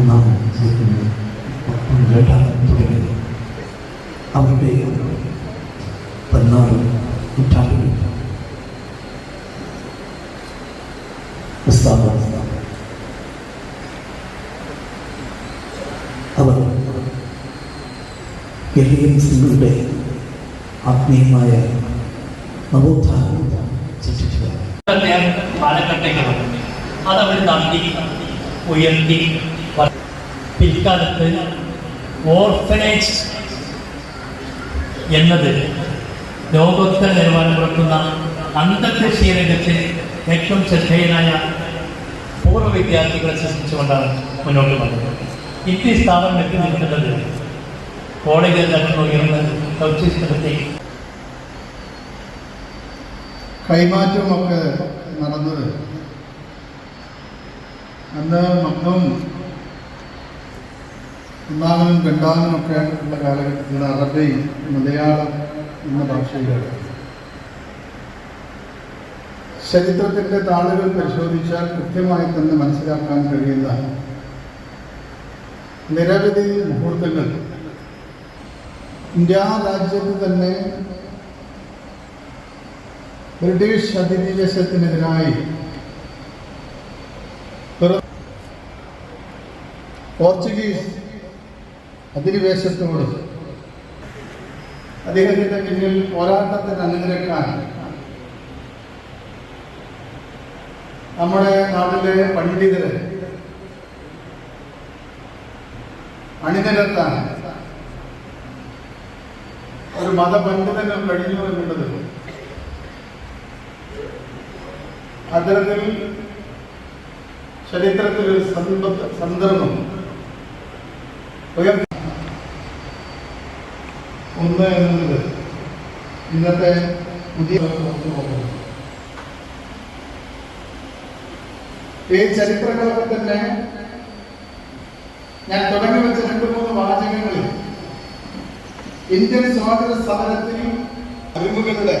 ഒന്നാണ് ജീവിക്കുന്നത് ഒപ്പം രണ്ടാണ് തുടങ്ങിയത് അവരുടെ പതിനാറ് നൂറ്റാണ്ടുകൾ ഉസ്താദ് അവർ കേരളീയ മുസ്ലിങ്ങളുടെ ആത്മീയമായ നവോത്ഥാനം സൃഷ്ടിച്ചതാണ് ഇന്നത്തെ കാലഘട്ടങ്ങളും അതവർ നന്ദി ഉയർത്തി വ- പിൽക്കാലത്ത് ഓർഫനേജ് എന്നത് ലോകോത്തര നിലവാരം പുറത്തുന്ന അന്തർദേശീയ രംഗത്ത് ഏറ്റവും ശ്രദ്ധേയനായ പൂർവ വിദ്യാർത്ഥികളെ സൃഷ്ടിച്ചുകൊണ്ടാണ് മുന്നോട്ട് വന്നത്. ഇന്ത്യ സ്ഥാപനം എത്തി നിൽക്കുന്നത് കോളേജിൽ നടക്കുന്ന ഉയർന്ന ദൗത്യസ്ഥലത്തെ കൈമാറ്റമൊക്കെ നടന്നത്. അന്ന് മക്കളും ഒന്നാമനും രണ്ടാമനും ഒക്കെ ഉള്ള കാലഘട്ടത്തിൽ അറബി മലയാളം എന്ന ഭാഷയിലാണ്. ചരിത്രത്തിന്റെ താളുകൾ പരിശോധിച്ചാൽ കൃത്യമായി തന്നെ മനസ്സിലാക്കാൻ കഴിയുന്ന നിരവധി മുഹൂർത്തങ്ങൾ. ഇന്ത്യ രാജ്യത്ത് തന്നെ ബ്രിട്ടീഷ് അധിനിവേശത്തിനെതിരായി പോർച്ചുഗീസ് അധിനിവേശത്തോട്. അദ്ദേഹത്തിന്റെ പിന്നിൽ പോരാട്ടത്തിന് അണിനിരക്കാൻ നമ്മുടെ നാട്ടിലെ പണ്ഡിതരെ അണിനിരത്താൻ ഒരു മതപണ്ഡിതന് കഴിഞ്ഞു എന്നുള്ളത് അത്തരത്തിൽ ചരിത്രത്തിൽ ഒരു സന്ദ- സന്ദർഭം ഉയർത്തി ഒന്ന് എന്നുള്ളത് ഇന്നത്തെ പുതിയ ഈ ചരിത്രകാലത്ത് തന്നെ ഞാൻ തുടങ്ങി വെച്ച രണ്ട് മൂന്ന് വാചകങ്ങളിൽ ഇന്ത്യൻ സ്വാതന്ത്ര്യ സമരത്തിൽ അറിവുകളുടെ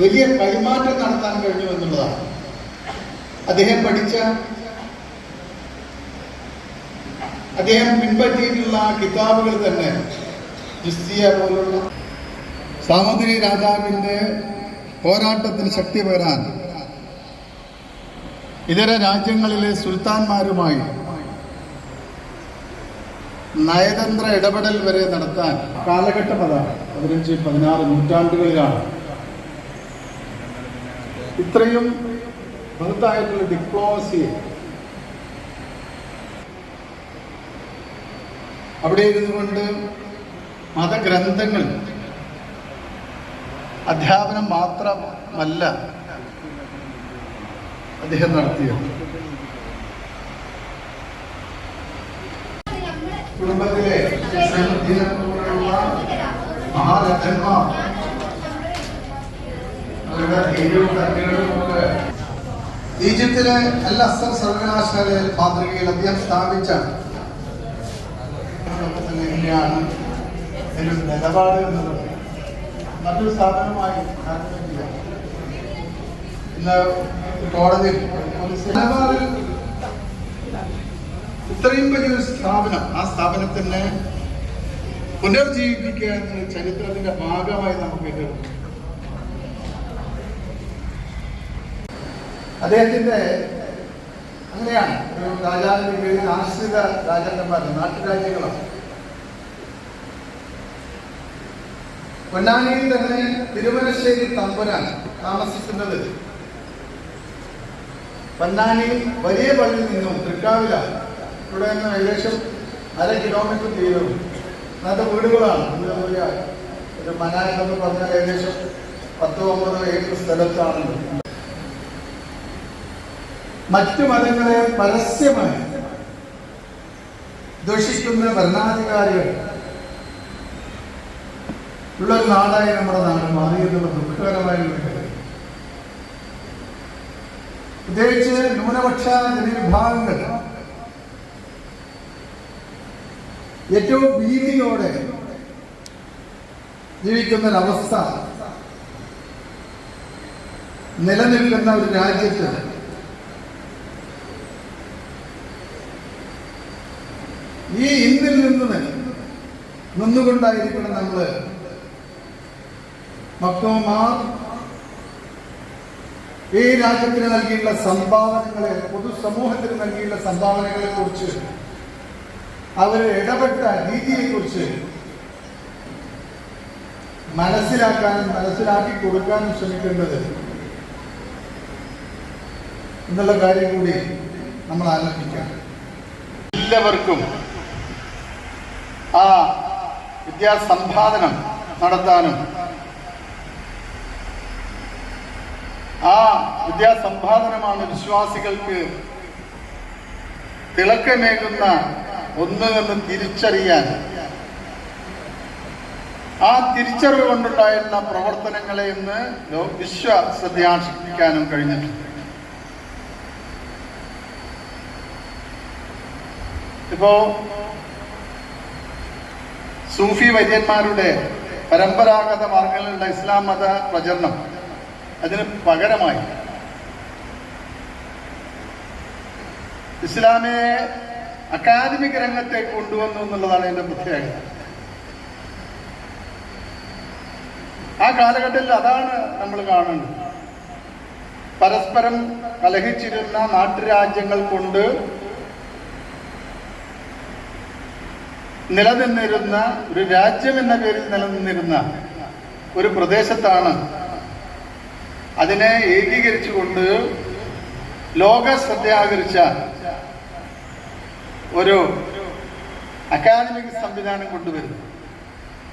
വലിയ കൈമാറ്റം നടത്താൻ കഴിഞ്ഞു എന്നുള്ളതാണ്. അദ്ദേഹം പഠിച്ച അദ്ദേഹം പിൻപറ്റിയിട്ടുള്ള കിതാബുകൾ തന്നെ ജിസ്തിയ പോലുള്ള സാമൂതിരി രാജാവിന്റെ പോരാട്ടത്തിന് ശക്തി പകരാൻ ഇതര രാജ്യങ്ങളിലെ സുൽത്താൻമാരുമായി നയതന്ത്ര ഇടപെടൽ വരെ നടത്താൻ കാലഘട്ടം അതാണ് പതിനഞ്ച് പതിനാറ് നൂറ്റാണ്ടുകളിലാണ്. ഇത്രയും ബൃഹത്തായിട്ടുള്ള ഡിപ്ലോമസിയെ അവിടെ ഇരുന്നുകൊണ്ട് മതഗ്രന്ഥങ്ങൾ. അധ്യാപനം മാത്രമല്ല അദ്ദേഹം നടത്തിയത്. കുടുംബത്തിലെ മഹാരഥന്മാർ ഈജിപ്തിലെ അൽ അസർ സർവകലാശാലയിൽ മാതൃകയിൽ അദ്ദേഹം സ്ഥാപിച്ച. അതൊക്കെ തന്നെ തന്നെയാണ് ഒരു നിലപാട് എന്നുള്ളത് മറ്റൊരു സ്ഥാപനമായി. ഇന്ന് കോടതി ഇത്രയും വലിയൊരു സ്ഥാപനം ആ സ്ഥാപനത്തിനെ പുനർജീവിപ്പിക്കുക എന്ന ചരിത്രത്തിന്റെ ഭാഗമായി നമുക്ക് ഇത് അദ്ദേഹത്തിന്റെ അങ്ങനെയാണ് ഒരു രാജാവിന്റെ കീഴിൽ ആശ്രിത രാജാക്കന്മാർ നാട്ടുരാജ്യങ്ങളാണ് പൊന്നാനിയിൽ തന്നെ തിരുമലശ്ശേരി തമ്പുരാൻ താമസിക്കുന്നത്. പൊന്നാനി വലിയ പള്ളിയിൽ നിന്നും തൃക്കാവില. ഇവിടെ നിന്ന് ഏകദേശം അര കിലോമീറ്റർ ദൂരവും. അന്നത്തെ വീടുകളാണ്. ഇന്ന് ഒരു ഒരു മന പറഞ്ഞാൽ ഏകദേശം പത്തോ ഒമ്പതോ ഏക്കർ സ്ഥലത്താണ്. മറ്റു മതങ്ങളെ പരസ്യമായി ദുഷിക്കുന്ന ഭരണാധികാരികൾ ഉള്ള ഒരു നാടായി നമ്മുടെ നാട് മാറി എന്നുള്ള ദുഃഖകരമായ ഒരു കാര്യം. പ്രത്യേകിച്ച് ന്യൂനപക്ഷ ജനവിഭാഗങ്ങൾ ഏറ്റവും ഭീതിയോടെ ജീവിക്കുന്ന ഒരവസ്ഥ നിലനിൽക്കുന്ന ഒരു രാജ്യത്ത് ഈ ഇന്നിൽ നിന്ന് നിന്നുകൊണ്ടായിരിക്കണം നമ്മൾ മക്തവന്മാർ ഈ രാജ്യത്തിന് നൽകിയുള്ള സംഭാവനകളെ പൊതുസമൂഹത്തിന് നൽകിയുള്ള സംഭാവനകളെ കുറിച്ച് അവർ ഇടപെട്ട രീതിയെ കുറിച്ച് മനസ്സിലാക്കാനും മനസ്സിലാക്കി കൊടുക്കാനും ശ്രമിക്കേണ്ടത് എന്നുള്ള കാര്യം കൂടി നമ്മൾ ആലോചിക്കാം. എല്ലാവർക്കും ആ വിദ്യാസമ്പാദനം നടത്താനും ആ വിദ്യാസമ്പാദനമാണ് വിശ്വാസികൾക്ക് തിളക്കമേകുന്ന ഒന്ന് എന്ന് തിരിച്ചറിയാൻ. ആ തിരിച്ചറിവ് കൊണ്ടുണ്ടായിരുന്ന പ്രവർത്തനങ്ങളെ ഇന്ന് വിശ്വ ശ്രദ്ധയാർഷിക്കാനും കഴിഞ്ഞിട്ടുണ്ട്. ഇപ്പോ സൂഫി വൈദ്യന്മാരുടെ പരമ്പരാഗത മാർഗങ്ങളിലുള്ള ഇസ്ലാം മത പ്രചരണം അതിന് പകരമായി ഇസ്ലാമിയെ അക്കാദമിക് രംഗത്തേക്ക് കൊണ്ടുവന്നു എന്നുള്ളതാണ് എന്റെ പ്രത്യേകത. ആ കാലഘട്ടത്തിൽ അതാണ് നമ്മൾ കാണുന്നത്. പരസ്പരം കലഹിച്ചിരുന്ന നാട്ടുരാജ്യങ്ങൾ കൊണ്ട് നിലനിന്നിരുന്ന ഒരു രാജ്യം എന്ന പേരിൽ നിലനിന്നിരുന്ന ഒരു പ്രദേശത്താണ് അതിനെ ഏകീകരിച്ചുകൊണ്ട് ലോക ശ്രദ്ധയാകർച്ച ഒരു അക്കാദമിക് സംവിധാനം കൊണ്ടുവരുന്നത്